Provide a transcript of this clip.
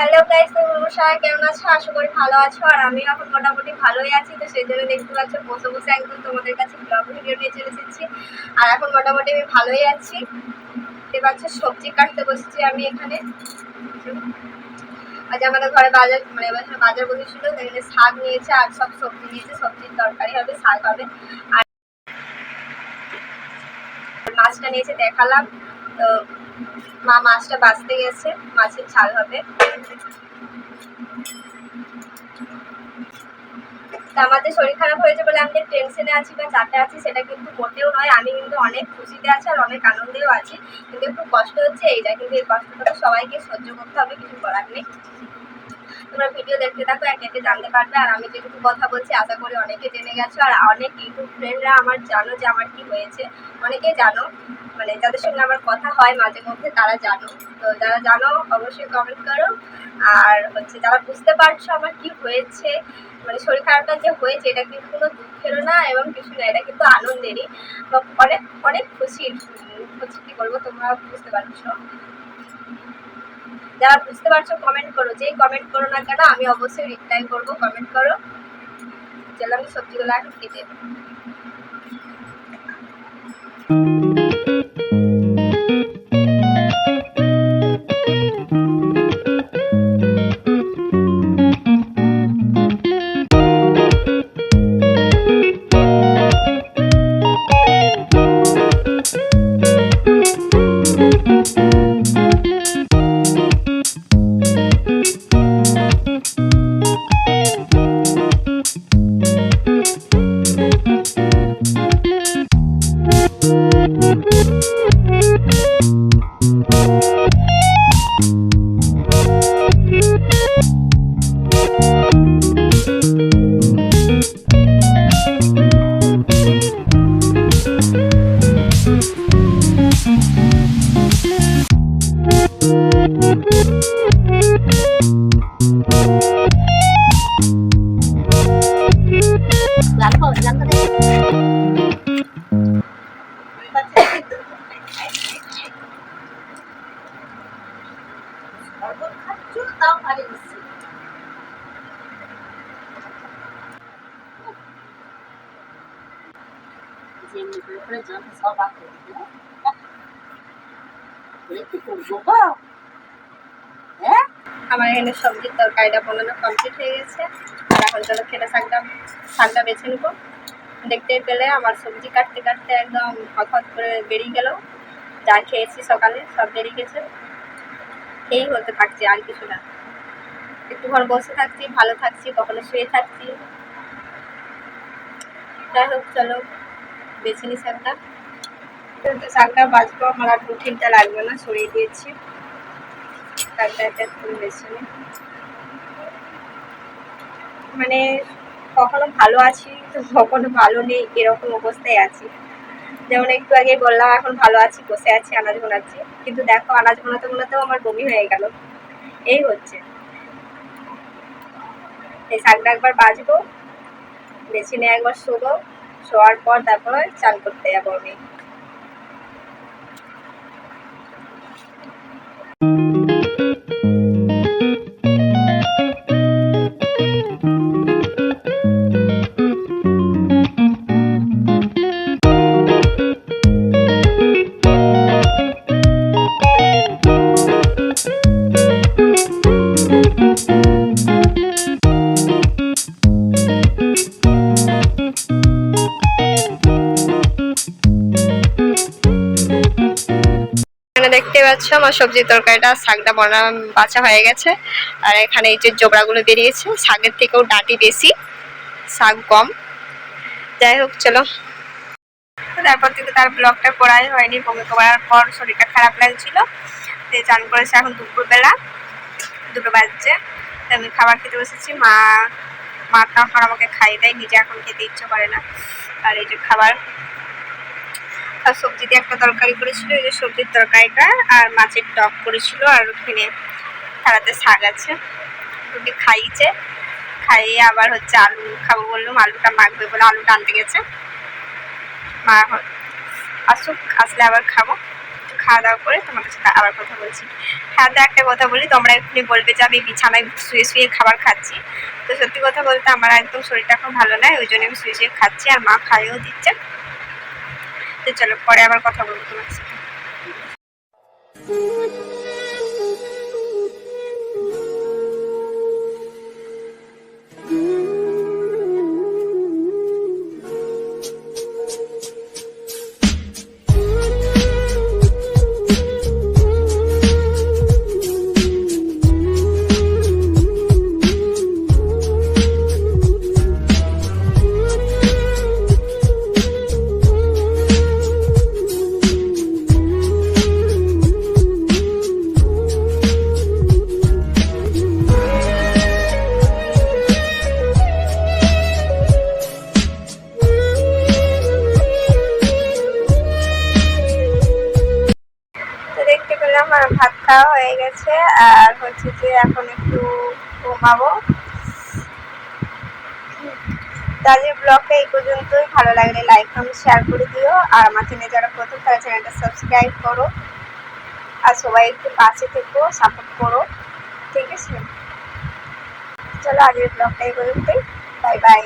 Hello guys তোমরা সবাই কেমন আছো? আশা করি ভালো আছো, আর আমি এখন মোটামুটি ভালোই আছি। তো সেই জন্য দেখতে পাচ্ছ, বসে বসে একদম তোমাদের কাছে ব্লগ ভিডিও নিয়ে চলে এসেছি। আর এখন মোটামুটি আমি ভালোই আছি। দেখতে পাচ্ছ, সবজি কাটতে বসেছি আমি এখানে। আজ আমাদের ঘরে বাজার মানে এবছর বাজার বসেছিল সেখানে শাক নিয়েছে, আর সব সবজি নিয়েছে, সবজির তরকারি হবে, শাক হবে। আর মাছটা নিয়েছে, দেখালাম। তো মা মাছটা বাঁচতে গেছে, মাছের ঝাল হবে। আমাদের শরীর খারাপ হয়েছে বলে আমি টেনশনে আছি বা চাপে আছি সেটা কিন্তু মোটেও নয়। আমি কিন্তু অনেক খুশিতে আছি আর অনেক আনন্দেও আছি। কিন্তু একটু কষ্ট হচ্ছে, এইটা কিন্তু এই কষ্টটা তো সবাইকে সহ্য করতে হবে, কিছু করার নেই। তোমরা ভিডিও দেখতে থাকো, এক জানতে পারবে। আর আমি যেটুকু কথা বলছি, আশা করি অনেকে জেনে গেছো। আর অনেক ইউটিউব ফ্রেন্ডরা আমার জানো যে আমার কি হয়েছে। অনেকেই জানো মানে যাদের সঙ্গে আমার কথা হয় মাঝে মধ্যে, তারা জানো। তো যারা জানো, অবশ্যই কমেন্ট করো। আর হচ্ছে যারা বুঝতে পারছ আমার কি হয়েছে মানে শরীর খারাপটা যে হয়েছে, এটা কিন্তু কোনো দুঃখেরও না এবং কিছু না, এটা কিন্তু আনন্দেরই। বা অনেক অনেক খুশির হচ্ছে কি বলব, তোমরা বুঝতে পারছ। যারা বুঝতে পারছ কমেন্ট করো। যেই কমেন্ট করো না কেন, আমি অবশ্যই রিপ্লাই করব। কমেন্ট করো। চলো আমি সবজিগুলো এখন কেটে দেবো। আমার এখানে সবজির তরকারিটা কমপ্লিট হয়ে গেছে। এখন চলো বেছে দেখতে পেলে আমার সবজি কাটতে কাটতে একদম হঠাৎ করে বেরিয়ে গেল। যা খেয়েছি সকালে, সব বেরিয়ে গেছে। এই হতে থাকছে, আর কিছু না। একটুক্ষণ বসে থাকছি, ভালো থাকছি, কখনো শুয়ে থাকছি। যাই হোক, চলো। বেছে নি শাকটা শাকটা বাঁচবো আমার আর রুটিনটা লাগবে না, সরিয়ে দিয়েছি। শাকটা একটা একটু বেছে নিই মানে কখনো ভালো আছি, তো কখনো ভালো নেই, এরকম অবস্থায় আছি। যেমন একটু আগে বললাম, এখন ভালো আছি, বসে আছি, আনাজ বানাচ্ছি। কিন্তু দেখো, আনাজ বানাতে বানাতেও আমার বমি হয়ে গেল। এই হচ্ছে। এই শাকটা একবার বাজবো, বেছে নিয়ে একবার শোবো। শোয়ার পর তারপর চান করতে যাব আমি। দেখতে পাচ্ছ, আমার সবজির তরকারিটা, শাকটা বনা বাছা হয়ে গেছে। আর এখানে এই যে জোবড়াগুলো বেরিয়েছে, শাকের থেকেও ডাঁটি বেশি, শাক কম। যাই হোক, চলো। তারপর থেকে তার ব্লগটা করাই হয়নি বমি করার পর শরীরটা খারাপ লাগছিল। তো চান করেছে এখন দুপুরবেলা, দুটো বাজছে। আমি খাবার খেতে বসেছি, মা মা এখন আমাকে খাইয়ে দেয় নিজে এখন খেতে ইচ্ছে করে না। আর এই যে খাবার আর সবজি দিয়ে একটা তরকারি করেছিল, এই যে সবজির তরকারিটা আর মাছের টক করেছিল আর ওখানে থালাতে শাক আছে। ওকে খাইয়েছে খাইয়ে আবার হচ্ছে আলু খাব বললাম আলুটা মাখবে বলে আলু টানতে গেছে। মা এখন আসুক, আসলে আবার খাব। খাওয়া দাওয়া করে তোমাদের সাথে আবার কথা বলছি। হ্যাঁ তো একটা কথা বলি, তোমরা এক্ষুনি বলবে যে আমি বিছানায় শুয়ে শুয়ে খাবার খাচ্ছি। তো সত্যি কথা বলতে আমার একদম শরীরটা এখন ভালো নয় ওই জন্য আমি শুয়ে শুয়ে খাচ্ছি আর মা খাইয়েও দিচ্ছে। চলো পরে আবার কথা বলব তোমার সাথে। আর ভাত খাওয়া হয়ে গেছে, আর হচ্ছে যে এখন একটু ঘুমাবো। তাহলে ব্লগটা এই পর্যন্তই। ভালো লাগলে লাইক কমেন্ট শেয়ার করে দিও। আর আমার চ্যানেলে যারা প্রথম, তারা চ্যানেলটা সাবস্ক্রাইব করো। আর সবাই একটু পাশে থেকো সাপোর্ট করো। ঠিক আছে? চলো আজকের ব্লগটা এই পর্যন্তই। Bye bye